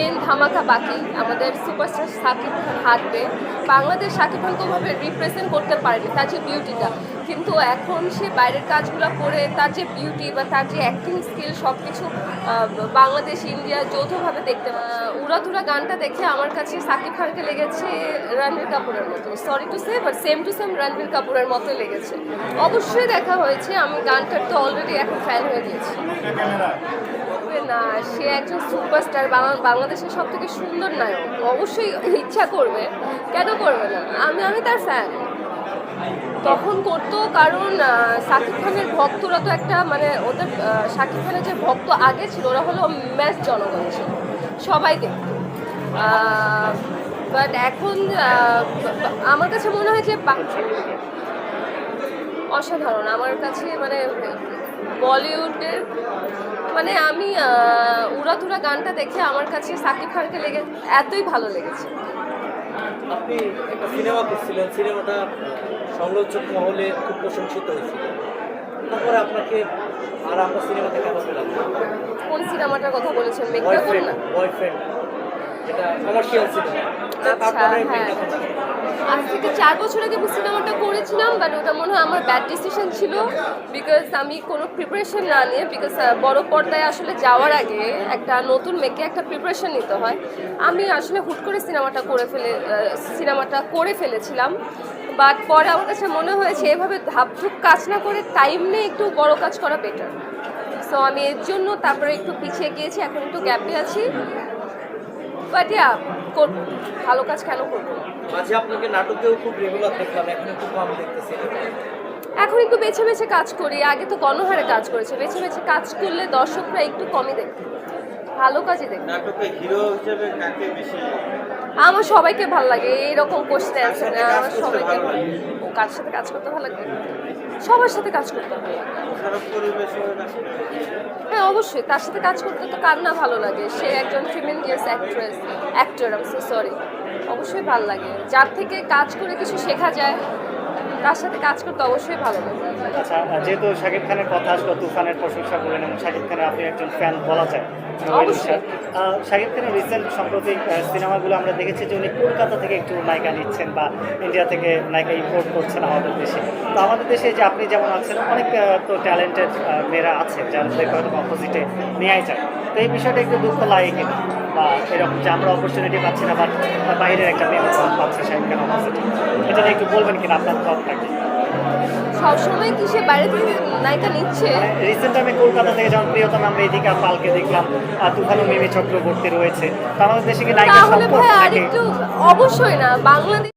Main ধামাকা বাকি। আমাদের সুপারস্টার সাকিব খান হাঁটবে। বাংলাদেশ সাকিব খানকে ওভাবে রিপ্রেজেন্ট করতে পারেনি তার যে বিউটিটা কিন্তু এখন সে বাইরের কাজগুলো করে তার যে বিউটি বা তার যে অ্যাক্টিং স্কিল সব কিছু বাংলাদেশ ইন্ডিয়া যৌথভাবে দেখতে উড়াধুরা গানটা দেখে আমার কাছে সাকিব খানকে লেগেছে রণবীর কাপুরের মতো। Sorry to say but same to same Ranbir কাপুরের মতো লেগেছে। অবশ্যই দেখা হয়েছে আমি গানটার তো অলরেডি এখন ফ্যান হয়ে গিয়েছি। না সে একজন সুপারস্টার বাংলাদেশের সব থেকে সুন্দর নায়ক। অবশ্যই ইচ্ছা করবে। কেন করবে না? আমি আমি তার ফ্যান তখন করতো কারণ শাকিব খানের ভক্তরা তো একটা মানে ওদের শাকিব খানের যে ভক্ত আগে ছিল, ওরা হলো ম্যাচ জনগণ ছিল। সবাই দেখত। বাট এখন আমার কাছে মনে হয় যে অসাধারণ। আমার কাছে মানে বলিউডের মানে আমি উড়াধুরা গানটা দেখে আমার কাছে সাকিব খানকে লেগে এতই ভালো লেগেছে। আপনি একটা সিনেমা করছিলেন সিনেমাটা সমালোচক মহলে খুব প্রশংসিত হয়েছিল। তারপরে আপনাকে আর আমরা সিনেমাতে কেন পেলাম কোন সিনেমাটার কথা বলেছেন? মেঘনা বয়ফ্রেন্ড না কমার্শিয়াল সিনেমা আচ্ছা, হ্যাঁ। আজ থেকে চার বছর আগে সিনেমাটা করেছিলাম বাট ওটা মনে হয় আমার ব্যাড ডিসিশন ছিল বিকজ আমি কোনো প্রিপারেশন না নিয়ে বিকজ বড় পর্দায় আসলে যাওয়ার আগে একটা নতুন মেয়েকে একটা প্রিপারেশন নিতে হয়। আমি আসলে হুট করে সিনেমাটা করে ফেলে সিনেমাটা করে ফেলেছিলাম বাট পরে আমার কাছে মনে হয়েছে এভাবে ধাপধুপ কাজ না করে টাইম নিয়ে একটু বড় কাজ করা বেটার সো আমি এর জন্য তারপরে একটু পিছিয়ে গিয়েছি এখন একটু গ্যাপে আছি। বাট ইয়া করব ভালো কাজ কেন করব? মাঝে আপনাকে নাটকেও খুব রেগুলার দেখলাম এখন একটু কম দেখতেছি। এখন একটু বেছে বেছে কাজ করি আগে তো গণহারে কাজ করেছে বেছে বেছে কাজ করলে দর্শকরা একটু কমই দেখবে ভালো কাজই দেখবে নাটকে হিরো হিসেবে কাকে বেশি আমার সবাইকে ভালো লাগে এইরকম কোশ্চেন আছে না আমার সবাইকে? ও কার সাথে কাজ করতে ভালো লাগে? সবার সাথে কাজ করতে ভালো লাগে। অবশ্যই, তার সাথে কাজ করতে তো কার না ভালো লাগে। সে একজন ফিমেলিয়াস অ্যাক্ট্রেস অ্যাক্টর আমি সরি অবশ্যই ভালো লাগে। যার থেকে কাজ করে কিছু শেখা যায় তার সাথে কাজ করতে অবশ্যই ভালো লাগে। আচ্ছা যেহেতু শাকিব খানের কথা আসলো তুফানের প্রশংসা করলেন এবং শাকিব খানের আপনি একজন ফ্যান বলা যায় শাকিব খানের রিসেন্ট সাম্প্রতিক আহ, সিনেমাগুলো আমরা দেখেছি যে উনি কলকাতা থেকে একটু নায়িকা নিচ্ছেন বা ইন্ডিয়া থেকে নায়িকা ইম্পোর্ট করছেন আমাদের দেশে। তো আমাদের দেশে যে আপনি যেমন আছেন অনেক তো ট্যালেন্টেড মেয়েরা আছেন যাদের হয়তো অপোজিটে নেওয়াই যায়। তো এই বিষয়টা একটু দুঃখ লাগে কিনা? বা এরকম যে আমরা অপরচুনিটি পাচ্ছি না বা বাইরের একটা পাচ্ছে সাহেব কেন এটা নিয়ে একটু বলবেন কিনা আপনার সবসময় কি সে বাইরে থেকে নায়িকা নিচ্ছে? রিসেন্ট আমি কলকাতা থেকে যখন প্রিয়তম আমরা এদিকে পালকে দেখলাম আর তুফানু মিমি চক্রবর্তী রয়েছে। তো আমাদের দেশে কি নায়িকা সম্পর্ক অবশ্যই না বাংলাদেশ